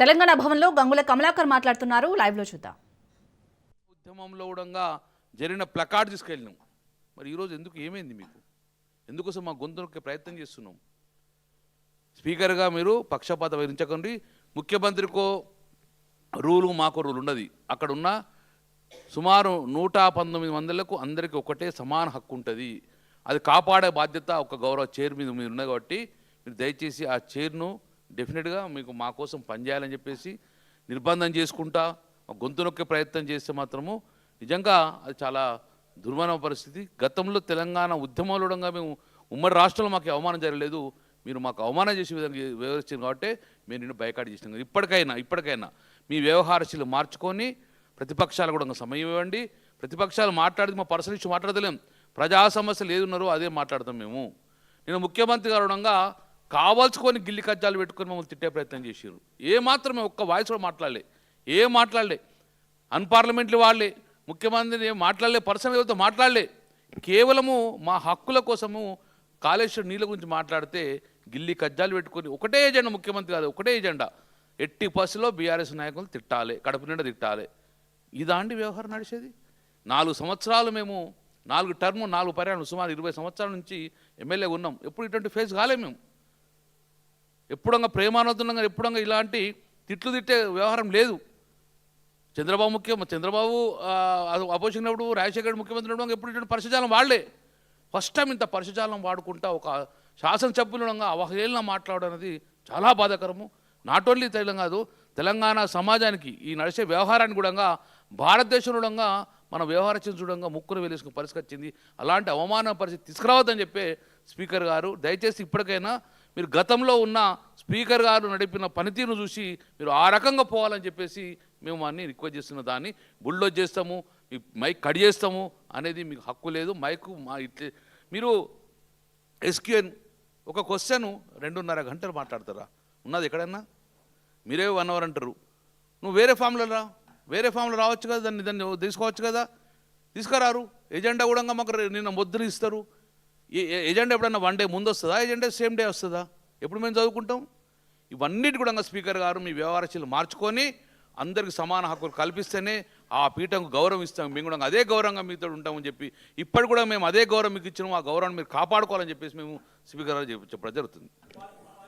తెలంగాణ భవన్లో గంగుల కమలాకర్ మాట్లాడుతున్నారు. లైవ్లో చూద్దాం. ఉద్యమంలో కూడా జరిగిన ప్లకార్డ్ తీసుకెళ్ళినాం. మరి ఈరోజు ఎందుకు ఏమైంది మీకు? ఎందుకోసం మా గొంతు ప్రయత్నం చేస్తున్నాం? స్పీకర్గా మీరు పక్షపాత వహించకండి. ముఖ్యమంత్రికో రూలు మాకు రూల్ ఉన్నది అక్కడ ఉన్న సుమారు నూట పంతొమ్మిది మందిలకు అందరికీ ఒకటే సమాన హక్కు ఉంటుంది. అది కాపాడే బాధ్యత ఒక గౌరవ చైర్ మీద మీరు ఉన్నది కాబట్టి మీరు దయచేసి ఆ చైర్ను డెఫినెట్గా మీకు మా కోసం పనిచేయాలని చెప్పేసి నిర్బంధం చేసుకుంటా గొంతు నొక్కే ప్రయత్నం చేస్తే మాత్రము నిజంగా అది చాలా దుర్మరణ పరిస్థితి. గతంలో తెలంగాణ ఉద్యమంలోడంగా మేము ఉమ్మడి రాష్ట్రంలో మాకు అవమానం జరగలేదు. మీరు మాకు అవమానం చేసే విధంగా వ్యవహరించారు కాబట్టి మేము నిన్ను బయకాడి చేసినాం. ఇప్పటికైనా ఇప్పటికైనా మీ వ్యవహారశీలు మార్చుకొని ప్రతిపక్షాలు కూడా సమయం ఇవ్వండి. ప్రతిపక్షాలు మాట్లాడితే మా పర్సనల్ ఇష్యూ మాట్లాడతలేం. ప్రజా సమస్యలు ఏది ఉన్నారో అదే మాట్లాడతాం మేము. నేను ముఖ్యమంత్రి గారు కావాల్సుకొని కావాల్చుకొని గిల్లి కజ్జాలు పెట్టుకొని మమ్మల్ని తిట్టే ప్రయత్నం చేసారు ఏ మాత్రమే ఒక్క వాయిస్ కూడా మాట్లాడలే. ఏ మాట్లాడలే. అన్పార్లమెంట్లు వాళ్ళే ముఖ్యమంత్రిని మాట్లాడలే పర్సనల్ ఎవరితో మాట్లాడలే. కేవలము మా హక్కుల కోసము కాళేశ్వరం నీళ్ళ గురించి మాట్లాడితే గిల్లి కజ్జాలు పెట్టుకొని ఒకటే ఎజెండా ముఖ్యమంత్రి కాదు ఒకటే ఎజెండా. ఎట్టి బస్సులో బీఆర్ఎస్ నాయకులు తిట్టాలి కడప నిండా తిట్టాలి. ఇదాంటి వ్యవహారం నడిచేది? నాలుగు సంవత్సరాలు మేము నాలుగు టర్ము నాలుగు పర్యాణం సుమారు ఇరవై సంవత్సరాల నుంచి ఎమ్మెల్యే ఉన్నాం. ఎప్పుడు ఇటువంటి ఫేస్ కాలే మేము. ఎప్పుడంగా ప్రేమానందంగా ఎప్పుడంగా ఇలాంటి తిట్లు తిట్టే వ్యవహారం లేదు. చంద్రబాబు ముఖ్యం చంద్రబాబు అపోజిషన్ రాజశేఖర్ ముఖ్యమంత్రి ఉండడం ఎప్పుడు ఇటువంటి పరిశుజాలం వాడలే ఫస్ట్ టైం ఇంత పరిశుజాలం వాడుకుంటా ఒక శాసనసభ్యులంగా అవహేళన మాట్లాడడం అనేది చాలా బాధాకరము. నాట్ ఓన్లీ తెలంగాణ కాదు తెలంగాణ సమాజానికి ఈ నడిచే వ్యవహారానికి కూడా భారతదేశంలో మన వ్యవహార చూడంగా ముక్కును వెలుసుకుని పరిస్థితి వచ్చింది అలాంటి అవమాన పరిస్థితి తీసుకురావద్దని చెప్పే స్పీకర్ గారు దయచేసి ఇప్పటికైనా మీరు గతంలో ఉన్న స్పీకర్ గారు నడిపిన పనితీరును చూసి మీరు ఆ రకంగా పోవాలని చెప్పేసి మేము అన్ని రిక్వెస్ట్ చేస్తున్న దాన్ని బుల్డోజ్ చేస్తాము మీ మైక్ కట్ చేస్తాము అనేది మీకు హక్కు లేదు. మైక్ మా ఇట్లే. మీరు ఎస్క్యూఎన్ ఒక క్వశ్చన్ రెండున్నర గంటలు మాట్లాడతారా? ఉన్నది ఎక్కడన్నా? మీరే వన్ అవర్ అంటారు. నువ్వు వేరే ఫామ్లో రా. వేరే ఫామ్లో రావచ్చు కదా దాన్ని దాన్ని తీసుకోవచ్చు కదా. తీసుకురారు. ఎజెండా కూడా మాకు నిన్న ముద్ర ఇస్తారు. ఎజెండా ఎప్పుడన్నా వన్ డే ముందు వస్తుందా ఎజెండా సేమ్ డే వస్తుందా? ఎప్పుడు మేము చదువుకుంటాం? ఇవన్నిటి కూడా స్పీకర్ గారు మీ వ్యవహారశీలు మార్చుకొని అందరికి సమాన హక్కులు కల్పిస్తేనే ఆ పీఠంకు గౌరవం ఇస్తాం. మేము కూడా అదే గౌరవంగా మీతో ఉంటామని చెప్పి ఇప్పటి కూడా మేము అదే గౌరవం మీకు ఇచ్చినాము ఆ గౌరవాన్ని మీరు కాపాడుకోవాలని చెప్పేసి మేము స్పీకర్ గారు చెప్పడం జరుగుతుంది.